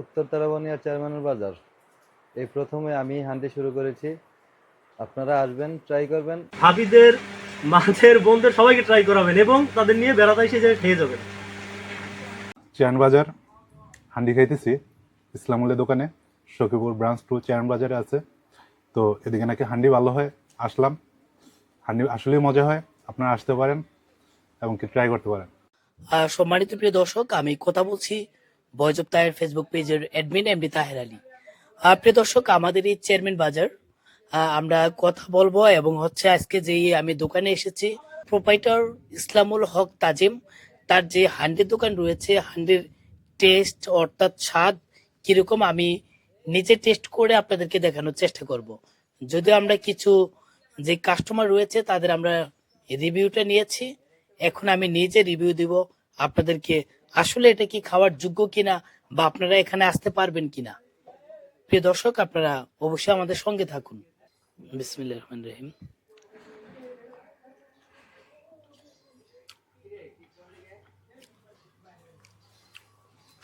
উত্তর তারাবনিয়া চেয়ারম্যানের বাজার। এই প্রথমে আমি হান্ডি শুরু করেছি। আপনারা আসবেন ট্রাই করবেন। ভাবিদের মাঝের বোনদের সবাইকে ট্রাই করাবেন এবং তাদের নিয়ে বেড়াতে এসে যে খেয়ে যাবেন। চেয়ান বাজার হান্ডি খাইতেছি। ইসলামুলের দোকানে সখীপুর ব্রাঞ্চ টু চেয়ান বাজারে আছে। তো এদিকে নাকি হান্ডি ভালো হয় আসলাম। হান্ডি আসলেই মজা হয় আপনারা আসতে পারেন এবং কি ট্রাই করতে পারেন। সম্মানিত প্রিয় দর্শক আমি কথা বলছি ভয়েস অফ তাহের ফেসবুক পেজের অ্যাডমিন এমডি তাহের আলী প্রিয় দর্শক, আমাদের এই চেয়ারম্যান বাজার আমরা কথা বলব এবং হচ্ছে আজকে যে আমি দোকানে এসেছি প্রোপাইটার ইসলামুল হক তাজিম, তার যে হান্ডির দোকান রয়েছে, হান্ডির টেস্ট অর্থাৎ স্বাদ কীরকম আমি নিজে টেস্ট করে আপনাদেরকে দেখানোর চেষ্টা করব। যদিও আমরা কিছু যে কাস্টমার রয়েছে, তাদের আমরা রিভিউটা নিয়েছি। এখন আমি নিজে রিভিউ দিব, আপনাদেরকে আসলে এটা কি খাওয়ার যোগ্য কিনা বা আপনারা এখানে আসতে পারবেন কিনা? প্রিয় দর্শক, আপনারা অবশ্যই আমাদের সঙ্গে থাকুন। বিসমিল্লাহির রহমানির রহিম।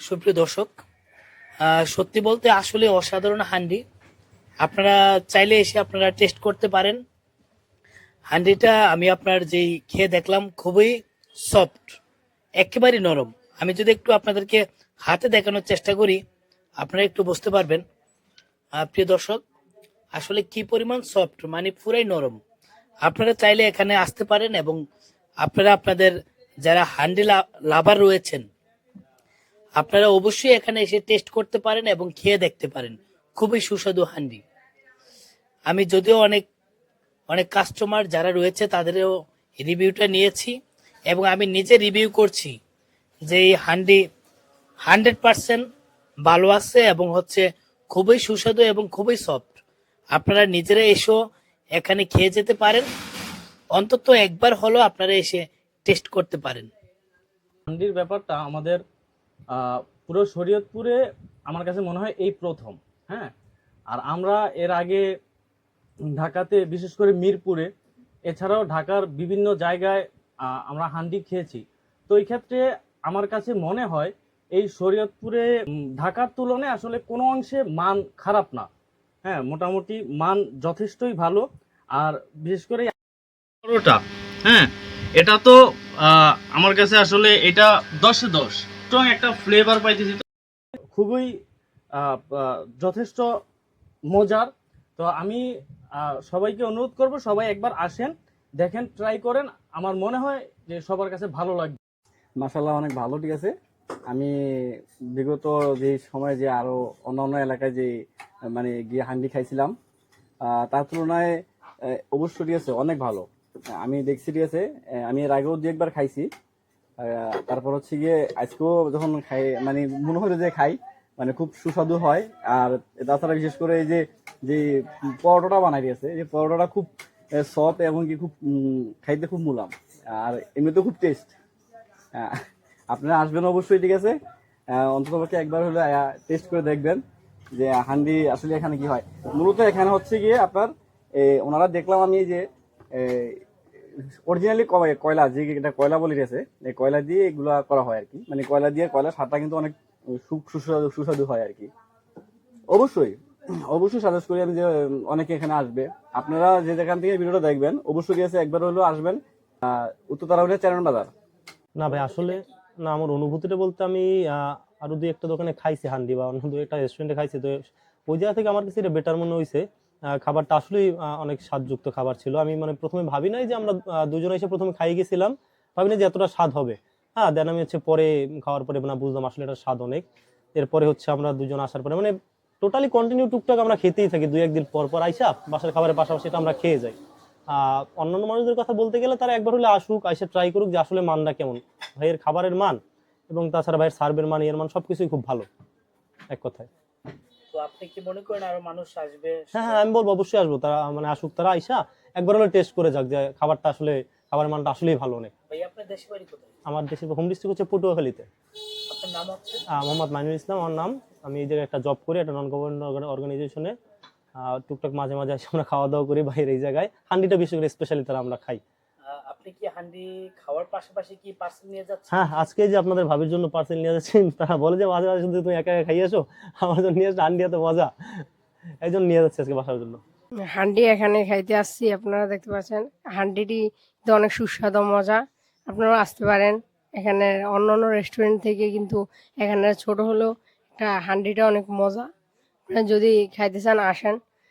সুপ্রিয় দর্শক সত্যি বলতে আসলে অসাধারণ হান্ডি। আপনারা চাইলে এসে আপনারা টেস্ট করতে পারেন। হান্ডিটা আমি আপনার যেই খেয়ে দেখলাম, খুবই সফট, একেবারে নরম। আমি যদি একটু আপনাদেরকে হাতে দেখানোর চেষ্টা করি, আপনারা একটু বুঝতে পারবেন। প্রিয় দর্শক, আসলে কি পরিমাণ সফট মানে পুরাই নরম। আপনারা চাইলে এখানে আসতে পারেন এবং আপনারা আপনাদের যারা হান্ডি লাভার রয়েছেন, আপনারা অবশ্যই এখানে এসে টেস্ট করতে পারেন এবং খেয়ে দেখতে পারেন। খুবই সুস্বাদু হান্ডি। আমি যদিও অনেক অনেক কাস্টমার যারা রয়েছে, তাদেরও রিভিউটা নিয়েছি এবং আমি নিজে রিভিউ করছি। যে এই হান্ডি হান্ড্রেড পার্সেন্ট ভালো আছে এবং হচ্ছে খুবই সুস্বাদু এবং খুবই সফট। আপনারা নিজেরা এসেও এখানে খেয়ে যেতে পারেন। অন্তত একবার হলো আপনারা এসে টেস্ট করতে পারেন। হান্ডির ব্যাপারটা আমাদের পুরো শরীয়তপুরে আমার কাছে মনে হয় এই প্রথম হ্যাঁ? আর আমরা এর আগে ঢাকাতে, বিশেষ করে মিরপুরে, এছাড়াও ঢাকার বিভিন্ন জায়গায় আমরা হান্ডি খেয়েছি। তো এই ক্ষেত্রে আমার কাছে মনে হয় এই শরীয়তপুরে ঢাকার তুলনায় আসলে কোনো অংশে মান খারাপ না। হ্যাঁ মোটামুটি মান যথেষ্টই ভালো। আর বিশেষ করে হ্যাঁ এটা তো আমার কাছে আসলে এটা দশে দশ। স্ট্রং একটা ফ্লেভার পাইতেছি খুবই যথেষ্ট মজার। তো আমি সবাইকে অনুরোধ করব সবাই একবার আসেন, দেখেন ট্রাই করেন। আমার মনে হয় যে সবার কাছে ভালো লাগবে। মাসাল্লাহ অনেক ভালো ঠিক আছে? আমি বিগত যে সময় যে আরও অন্যান্য এলাকায় যে মানে গিয়ে হান্ডি খাইছিলাম তার তুলনায় আহ, অবশ্যই ঠিক আছে অনেক ভালো। আমি দেখছি ঠিক আছে আমি এর আগেও দু একবার খাইছি তারপর হচ্ছে গিয়ে আজকেও যখন খাই মানে মনে হলো যে খাই মানে খুব সুস্বাদু হয় আর তাছাড়া বিশেষ করে এই যে যে পরোটাটা বানাই দিয়েছে এই পরোটাটা খুব সফট এবং কি খুব খাইতে খুব মুলাম আর এমনিতে খুব টেস্ট। আপনারা আসবেন অবশ্যই, ঠিক আছে? অন্তত পক্ষে একবার হলে টেস্ট করে দেখবেন যে হান্ডি আসলে এখানে কি হয়। মূলত এখানে হচ্ছে গিয়ে আপনার ওনারা দেখলাম আমি যে অরিজিনালি কয়লা, যে এটা কয়লা বলে গেছে এই কয়লা দিয়ে এগুলা করা হয় আর কি। মানে কয়লা দিয়ে কয়লা স্বাদটা কিন্তু অনেক সুস্বাদু সুস্বাদু হয় আর কি। অবশ্যই অবশ্যই সাজেস্ট করি আমি যে, অনেকে এখানে আসবে। আপনারা যে যেখান থেকে ভিডিওটা দেখবেন, অবশ্যই গেছে একবার হলেও আসবেন উত্তর তারাউলিয়া চ্যানেল বাজার। না ভাই, আসলে না, আমার অনুভূতিটা বলতে আমি আরও দুই একটা দোকানে খাইছি হান্ডি বা অন্য দুই একটা রেস্টুরেন্টে খাইছি। তো ওই জায়গা থেকে আমার কাছে এটা বেটার মনে হয়েছে খাবারটা আসলেই অনেক স্বাদযুক্ত খাবার ছিল। আমি মানে প্রথমে ভাবি নাই যে আমরা দুজনে এসে প্রথমে খাই গেছিলাম। ভাবি না যে এতটা স্বাদ হবে। হ্যাঁ দেন আমি হচ্ছে পরে খাওয়ার পরে না বুঝলাম আসলে এটা স্বাদ অনেক। এরপরে হচ্ছে আমরা দুজন আসার পরে মানে টোটালি কন্টিনিউ টুকটাক আমরা খেতেই থাকি। দুই একদিন পর পর আইসা বাসার খাবারের পাশাপাশি এটা আমরা খেয়ে যাই। অন্যান্য মানুষদের কথা বলতে গেলে তারা একবার হলে আসুক আইসা ট্রাই করুক যে আসলে মানটা কেমন। ভাইয়ের খাবারের মান এবং তাছাড়া ভাইয়ের সার্ভের মান এর মান সবকিছুই খুব ভালো এক কথায়। তো আপনি কি মনে করেন আরও মানুষ আসবে? হ্যাঁ হ্যাঁ আমি বলব অবশ্যই আসব। তারা মানে আসুক তারা আইসা একবার হলে টেস্ট করে যাক যে খাবারটা আসলে খাবারের মানটা আসলেই ভালো অনেক। ভাই আপনার দেশে বাড়ি কোথায়? আমার দেশের হোম ডিস্ট্রিক্ট হচ্ছে পটুয়াখালীতে। আপনার নাম হচ্ছে? মোহাম্মদ মাইনুল ইসলাম আমার নাম। আমি এই জায়গায় একটা জব করি একটা নন গভর্নমেন্ট অর্গানাইজেশনে টুকটাক মাঝে মাঝে এসে আমরা খাওয়া দাওয়া করি বাইরে এই জায়গায়। হান্ডিটা বিশেষ করে স্পেশালি তারা আমরা খাই। আপনি কি হান্ডি খাওয়ার পাশাপাশি কি পার্সেল নিয়ে যাচ্ছেন? হ্যাঁ আজকে যে আপনাদের ভাবির জন্য পার্সেল নিয়ে যাচ্ছি তারা বলে যে মাঝে মাঝে শুধু তুমি একা একা খাইয়ে আসো আমার জন্য নিয়ে আসো হান্ডি এত মজা। এই জন্য নিয়ে যাচ্ছি আজকে বাসার জন্য। হান্ডি এখানে খাইতে আসছি আপনারা দেখতে পাচ্ছেন। হান্ডিটি তো অনেক সুস্বাদু মজা। আপনারা আসতে পারেন। এখানে অন্য অন্য রেস্টুরেন্ট থেকে কিন্তু এখানে ছোট হলেও একটা হান্ডিটা অনেক মজা। আপনারা যদি খাইতে চান আসেন।